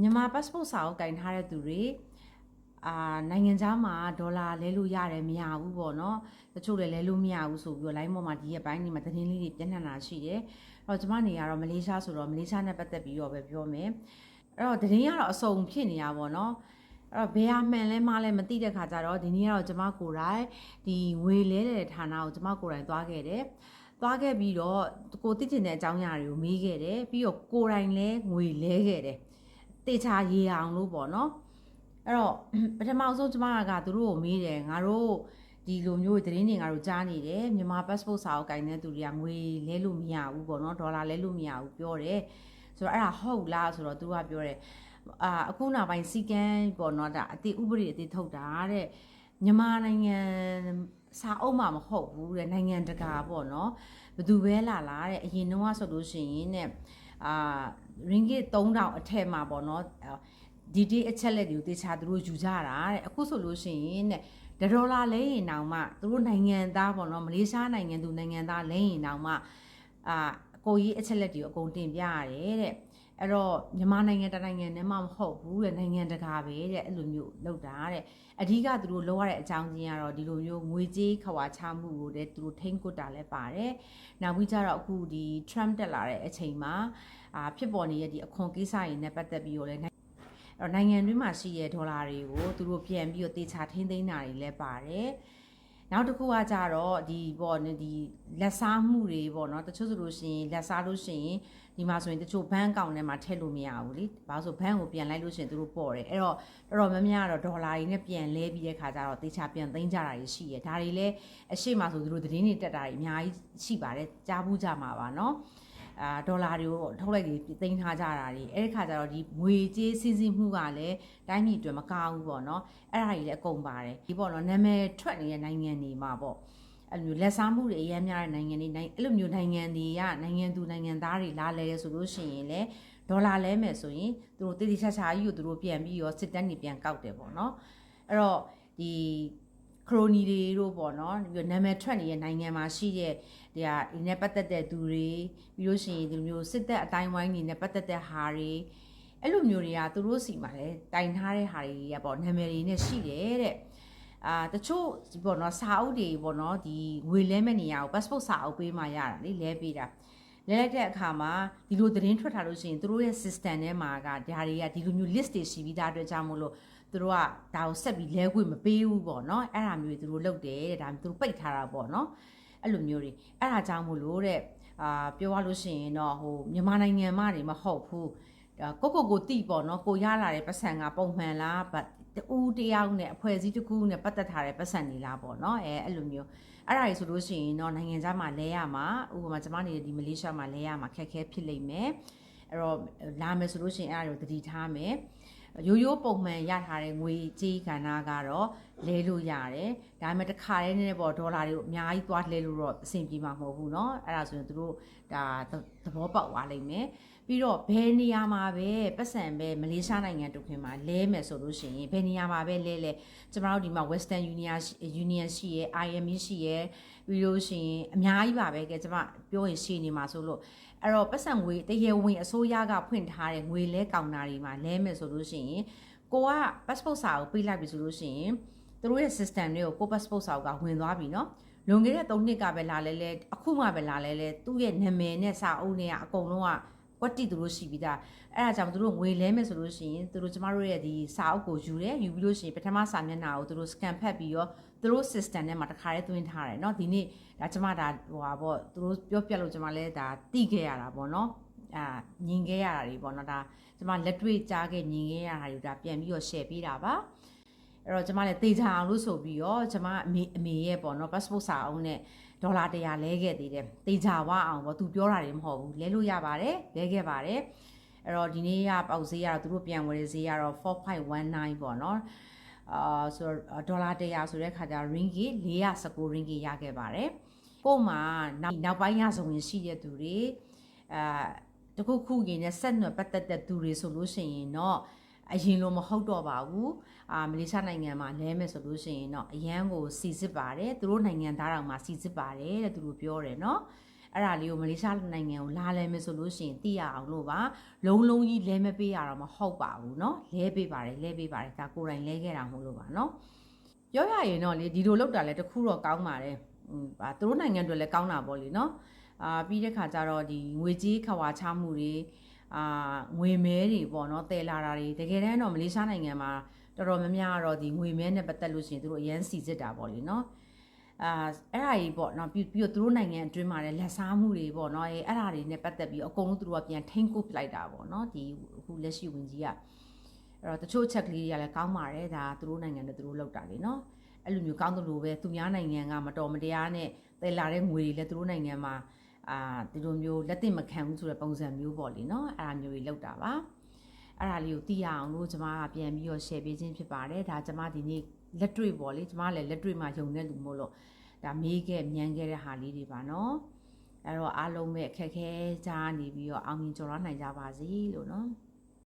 မြန်မာ passport စာအုပ်ကင်ထားတဲ့သူတွေအာနိုင်ငံခြားမှာဒေါ်လာလဲလို့ရတယ်မရဘူးပေါ့နော်တချို့လည်းလဲလို့မရဘူးဆိုပြီးတော့ line ပေါ်မှာဒီရက်ပိုင်းဒီမှာသတင်းလေးတွေပြန့်နှံ့တာရှိတယ်အဲ့တော့ကျမနေရတော့မလေးရှားဆိုတော့မလေးရှားနဲ့ပတ်သက်ပြီးတော့ပဲပြောမယ်အဲ့တော့သတင်းကတော့အစုံဖြစ်နေတာပေါ့နော်အဲ့တော့ဘယ်ဟာမှန်လဲမလဲမသိတဲ့ခါကျတော့ဒီနေ့ကတော့ကျမကိုယ်တိုင်ဒီငွေလဲတဲ့ဌာနကိုကျမကိုယ်တိုင်သွားခဲ့တယ်သွားခဲ့ပြီးတော့ကိုသိချင်တဲ့အကြောင်းအရာတွေကိုမေးခဲ့တယ်ပြီးတော့ကိုယ်တိုင်လဲငွေလဲခဲ့တယ် တေချာရေအောင်လို့ပေါ့နော်အဲ့တော့ပထမဆုံးကျမကသူတို့ကိုမေးတယ်ငါတို့ဒီလိုမျိုးသတင်းတွေငါတို့ကြားနေတယ်မြန်မာ passport စာအုပ်ကိုင်တဲ့သူတွေကငွေလဲလို့မရဘူးပေါ့နော်ဒေါ်လာလဲလို့မရဘူးပြောတယ်ဆိုတော့အဲ့ဒါဟုတ်လားဆိုတော့သူကပြောတယ်အာအခုနောက်ပိုင်းစီကန်းပေါ့နော်ဒါအတိဥပဒေအတိထုတ်တာတဲ့မြန်မာနိုင်ငံစာအုပ်မှမဟုတ်ဘူးတဲ့နိုင်ငံတကာပေါ့နော် ဘယ်သူပဲလာလာတဲ့အရင်တော့ဆိုလို့ရှိရင်တဲ့အာ ringgit 3000အထက်မှာပေါ့နော်ဒီဒီအချက်လက်တွေကိုတေချာသူတို့ယူကြတာတဲ့အခုဆိုလို့ရှိရင်တဲ့ဒေါ်လာလဲရင်တောင်မှသူတို့နိုင်ငံသားပေါ့နော်မလေးရှားနိုင်ငံသူနိုင်ငံသားလဲရင်တောင်မှအာကိုကြီးအချက်လက်တွေကိုအကုန်တင်ပြရတယ်တဲ့ အဲ့တော့မြန်မာနိုင်ငံတနိုင်ငံနဲ့မှမဟုတ်ဘူးတဲ့နိုင်ငံတကာပဲတဲ့အဲ့လိုမျိုးလုပ်တာတဲ့အဓိကသူတို့လောက်ရတဲ့အကြောင်းချင်းကတော့ဒီလိုမျိုးငွေကြေးခဝါချမှုကိုတဲ့သူတို့ထိန်းကွပ်တာလည်းပါတယ်နောက်ပြီးကြတော့အခုဒီ Trump တက်လာတဲ့အချိန်မှာအာဖြစ်ပေါ်နေတဲ့ဒီအခွန်ကိစ္စတွေနဲ့ပတ်သက်ပြီးတော့လည်းအဲ့တော့နိုင်ငံတွင်းမှာရှိတဲ့ဒေါ်လာတွေကိုသူတို့ပြန်ပြီးတော့တေချာထိန်းသိမ်းတာတွေလည်းပါတယ် နောက်တစ်ခုကကြတော့ဒီပေါ့ဒီလက်စားမှုတွေပေါ့နော်တချို့ဆိုလို့ရှိရင်လက်စားလို့ရှိရင်ဒီမှာဆိုရင်တချို့ဘဏ်အကောင့်ထဲမှာထည့်လို့မရဘူးလေဘာလို့ဆိုဘဏ်ကိုပြန်လိုက်လို့ရှိရင်သူတို့ပေါ့တယ်အဲ့တော့တော်တော်များများကတော့ဒေါ်လာတွေနဲ့ပြန်လဲပြီးတဲ့ခါကျတော့တေချာပြန်သိမ်းကြတာတွေရှိရဒါတွေလည်းအရှိမဆိုသူတို့သတင်းတွေတက်တာတွေအများကြီးရှိပါတယ်ကြားဘူးကြမှာပါနော် အာဒေါ်လာတွေကိုထုတ်လိုက်ပြီးသိမ်းထားကြတာတွေအဲ့ဒီခါကျတော့ဒီငွေကြေးစီးဆင်းမှုကလည်းတိုင်းပြည်အတွက်မကောင်းဘူးပေါ့နော်အဲ့ဒါတွေလည်းအကုန်ပါတယ်ဒီပေါ့နော်နာမည်ထွက်နေတဲ့နိုင်ငံတွေမှာပေါ့အဲ့လိုမျိုးလက်စားမှုတွေအများများတဲ့နိုင်ငံတွေနိုင်အဲ့လိုမျိုးနိုင်ငံတွေကနိုင်ငံသူနိုင်ငံသားတွေလာလဲတယ်ဆိုလို့ရှိရင်လည်းဒေါ်လာလဲမယ်ဆိုရင်သူတို့တည်တည်ချာချာကြီးကိုသူတို့ပြန်ပြီးရောစစ်တမ်းတွေပြန်ကောက်တယ်ပေါ့နော်အဲ့တော့ဒီ ခရိုနီတွေတို့ပေါ့နော်ပြီးတော့နာမည်ထွက်နေတဲ့နိုင်ငံမှာရှိတဲ့ဒီဟာဒီနဲ့ပတ်သက်တဲ့သူတွေပြီးလို့ရှိရင်ဒီလိုမျိုးစစ်တပ်အတိုင်းဝိုင်းတွေနဲ့ပတ်သက်တဲ့ဟာတွေအဲ့လိုမျိုးတွေကသူတို့စီမှာလည်းတိုင်ထားတဲ့ဟာတွေကပေါ့နာမည်တွေနဲ့ရှိတယ်တဲ့အာတချို့ဒီပေါ့နော်စာအုပ်တွေပေါ့နော်ဒီငွေလဲမဲ့နေရာကို passport စာအုပ်ပေးမှရတာလေလဲပေးတာလဲလိုက်တဲ့အခါမှာဒီလိုသတင်းထွက်ထားလို့ရှိရင်သူတို့ရဲ့ system ထဲမှာကဒါတွေကဒီလိုမျိုး list တွေရှိပြီးသားအတွက်ကြောင့်မို့လို့ သူတို့ကဒါကိုဆက်ပြီးလဲခွင့်မပေးဘူးပေါ့နော်အဲ့ဒါမျိုးတွေသူတို့လုပ်တယ်တဲ့ဒါသူတို့ပိတ်ထားတာပေါ့နော်အဲ့လိုမျိုးတွေအဲ့ဒါကြောင့်မို့လို့တဲ့အာပြောရလို့ရှိရင်တော့ဟိုမြန်မာနိုင်ငံမှာနေမဟုတ်ဘူးကိုကိုကိုတိပေါ့နော်ကိုရလာတဲ့ပတ်စံကပုံမှန်လားတူတယောက်နဲ့အဖွဲ့အစည်းတစ်ခုနဲ့ပတ်သက်ထားတဲ့ပတ်စံနေလားပေါ့နော်အဲအဲ့လိုမျိုးအဲ့ဒါကြီးဆိုလို့ရှိရင်တော့နိုင်ငံခြားမှာလဲရမှာဥပမာကျွန်မနေတဲ့ဒီမလေးရှားမှာလဲရမှာခက်ခဲဖြစ်လိမ့်မယ်အဲ့တော့လာမယ်ဆိုလို့ရှိရင်အဲ့ဒါကိုတတိထားမယ် ရိုးရိုးပုံမှန်ရထားတဲ့ငွေကြေးကဏ္ဍကတော့လဲလို့ရတယ်ဒါပေမဲ့တစ်ခါတည်းနဲ့ပေါ့ဒေါ်လာတွေကိုအများကြီးသွားလဲလို့တော့အဆင်ပြေမှာမဟုတ်ဘူးเนาะအဲ့ဒါဆိုရင်တို့ဒါသဘောပေါက်သွားလိမ့်မယ်ပြီးတော့ဘယ်နေရာမှာပဲပတ်စံပဲမလေးရှားနိုင်ငံတုခင်မှာလဲမယ်ဆိုလို့ရှိရင်ဘယ်နေရာမှာပဲလဲလဲကျမတို့ဒီမှာ Western Union Union ရှိရယ် IME ရှိရယ်ပြီးလို့ရှိရင်အများကြီးပါပဲကဲကျမပြောရင်ရှိနေမှာဆိုလို့ အဲ့တော့ပတ်စံငွေတရေဝင်အစိုးရကဖွင့်ထားတဲ့ငွေလဲကောင်တာတွေမှာလဲမယ်ဆိုလို့ရှိရင်ကိုက passport စာကိုပေးလိုက်ပြီဆိုလို့ရှိရင်သူတို့ရဲ့ system တွေကိုကို passport စာကဝင်သွားပြီเนาะလွန်ခဲ့တဲ့3နှစ်ကပဲလာလဲလဲအခုမှပဲလာလဲလဲသူ့ရဲ့နာမည်နဲ့စာအုပ်နဲ့အကုန်လုံးက ကွက်တိသူတို့ရှိပြီးသားအဲ့ဒါကြောင့်သူတို့ငွေလဲမယ်ဆိုလို့ရှိရင်သူတို့ကျမတို့ရဲ့ဒီစာအုပ်ကိုယူတယ်ယူပြီးလို့ရှိရင်ပထမစာမျက်နှာကိုသူတို့ scan ဖတ်ပြီးတော့သူတို့ system ထဲမှာတခါတည်းသွင်းထားတယ်เนาะဒီနေ့ဒါကျမဒါဟိုဟာပေါ့သူတို့ပြောပြလို့ကျမလည်းဒါတိခဲ့ရတာပေါ့เนาะအာညင်ခဲ့ရတာတွေပေါ့เนาะဒါကျမလက်တွေ့ကြားခဲ့ညင်ခဲ့ရတာတွေဒါပြန်ပြီးတော့ share ပေးတာပါ အဲ့တော့ကျမလည်းတေချာအောင်လို့ဆိုပြီးတော့ကျမအမေအမေရဲ့ပေါ့နော် passport စာအုပ်နဲ့ဒေါ်လာ100လဲခဲ့သေးတယ်တေချာဝအောင်ပေါ့သူပြောတာတွေမဟုတ်ဘူးလဲလို့ရပါတယ်လဲခဲ့ပါတယ်အဲ့တော့ဒီနေ့ကပေါက်ဈေးကတော့သူတို့ပြန်ဝယ်ဈေးကတော့4.19ပေါ့နော်အာဆိုဒေါ်လာ100ဆိုတဲ့ခါကျ ringgit 419 ringgit ရခဲ့ပါတယ်ကို့မှာနောက်နောက်ပိုင်းရဆောင်ရင်ရှိတဲ့သူတွေအာတခုခုရင်နဲ့ဆက်နွယ်ပတ်သက်တဲ့သူတွေဆိုလို့ရှိရင်တော့ အရင်လိုမဟုတ်တော့ပါဘူးအာမလေးရှားနိုင်ငံမှာလဲမယ်ဆိုလို့ရှိရင်တော့အရန်ကိုစီစစ်ပါတယ်သူတို့နိုင်ငံသားတော်မှာစီစစ်ပါတယ်တဲ့သူတို့ပြောတယ်เนาะ အဲ့ဒါလေးကိုမလေးရှားနိုင်ငံကိုလာလဲမယ်ဆိုလို့ရှိရင်သိရအောင်လို့ပါလုံးလုံးကြီးလဲမပေးရတော့မဟုတ်ပါဘူးเนาะလဲပေးပါတယ်လဲပေးပါတယ်ဒါကိုယ်တိုင်လဲခဲ့တာမဟုတ်လို့ပါเนาะပြောရရင်တော့လေဒီလိုလောက်တာလဲတခုတော့ကောင်းပါတယ်ဟွန်းဗာသူတို့နိုင်ငံတွေလည်းကောင်းတာပေါ့လေเนาะအာပြီးတဲ့ခါကျတော့ဒီငွေကြေးခဝါချမှုတွေ အာငွေမဲတွေပေါ့နော်တယ်လာတာတွေတကယ်တမ်းတော့မလေးရှားနိုင်ငံမှာတော်တော်များများတော့ဒီငွေမဲနဲ့ပတ်သက်လို့ရှိရင်တို့အရန်စီစစ်တာပေါ့လေနော်အာအဲ့ဒါကြီးပေါ့နော်ပြီးပြီးတော့သူတို့နိုင်ငံအတွင်းမှာလည်းလက်စားမှုတွေပေါ့နော်အဲအဲ့ဒါတွေနဲ့ပတ်သက်ပြီးအကုန်လုံးသူတို့ကပြန်ထိန်းကုပ်လိုက်တာပေါ့နော်ဒီအခုလက်ရှိဝင်ကြီးကအဲ့တော့တချို့ချက်ကလေးတွေကလည်းကောင်းပါတယ်ဒါသူတို့နိုင်ငံနဲ့သူတို့လောက်တာလေနော်အဲ့လိုမျိုးကောင်းသလိုပဲသူများနိုင်ငံကမတော်မတရားနဲ့တယ်လာတဲ့ငွေတွေလည်းသူတို့နိုင်ငံမှာ အာဒီလိုမျိုးလက်သစ်မခံဘူးဆိုတဲ့ပုံစံမျိုးပေါ့လေနော်အဲ့ဒါမျိုးကြီးလောက်တာပါအဲ့ဒါလေးကိုသိရအောင်လို့ကျွန်မကပြန်ပြီးတော့ share ပေးခြင်းဖြစ်ပါတယ်ဒါကျွန်မဒီနေ့လက်တွေ့ပေါ့လေကျွန်မလည်းလက်တွေ့မှာယုံတဲ့လူမို့လို့ဒါမေးခဲ့မြန်ခဲ့တဲ့ဟာလေးတွေပါနော်အဲ့တော့အားလုံးပဲအခက်ခဲကြားနေပြီးတော့အောင်မြင်ကျော်လွှားနိုင်ကြပါစေလို့နော်